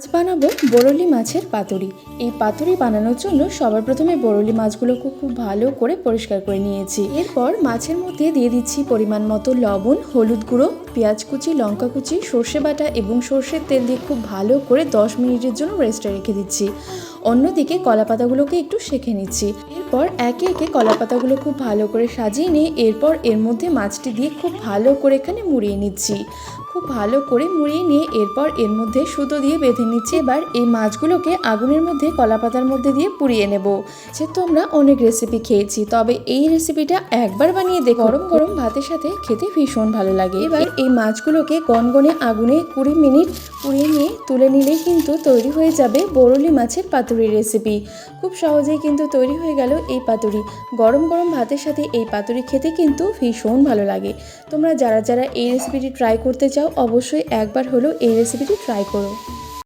আজ বানাবো বরলি মাছের পাতুরি। এই পাতুরি বানানোর জন্য সবার প্রথমে বরলি মাছগুলোকে খুব ভালো করে পরিষ্কার করে নিয়েছি। এরপর মাছের মধ্যে দিয়ে দিচ্ছি পরিমাণ মতো লবণ, হলুদ গুঁড়ো, পেঁয়াজ কুচি, লঙ্কা কুচি, সর্ষে বাটা এবং সর্ষের তেল দিয়ে খুব ভালো করে দশ মিনিটের জন্য রেস্টে রেখে দিচ্ছি। অন্যদিকে কলা পাতাগুলোকে একটু সেঁকে নিচ্ছি। এরপর একে একে কলা পাতাগুলো খুব ভালো করে সাজিয়ে নিয়ে এরপর এর মধ্যে মাছটি দিয়ে খুব ভালো করে এখানে মুড়িয়ে নিচ্ছি। খুব ভালো করে মুড়িয়ে নিয়ে এরপর এর মধ্যে সুতো দিয়ে বেঁধে নিচ্ছি। এবার এই মাছগুলোকে আগুনের মধ্যে কলা পাতার মধ্যে দিয়ে পুড়িয়ে নেব। সে তো আমরা অনেক রেসিপি খেয়েছি, তবে এই রেসিপিটা একবার বানিয়ে দেখো গরম গরম ভাতের সাথে খেতে ভীষণ ভালো লাগে। এবার এই মাছগুলোকে গনগনে আগুনে কুড়ি মিনিট পুড়িয়ে নিয়ে তুলে নিলেই কিন্তু তৈরি হয়ে যাবে বরলি মাছের পাতুরি রেসিপি খুব সহজেই কিন্তু তৈরি হয়ে গেল এই পাতুরি। গরম গরম ভাতের সাথে এই পাতুরি খেতে কিন্তু ভীষণ ভালো লাগে। তোমরা যারা যারা এই রেসিপিটি ট্রাই করতে চাও অবশ্যই একবার হলেও এই রেসিপিটি ট্রাই করো।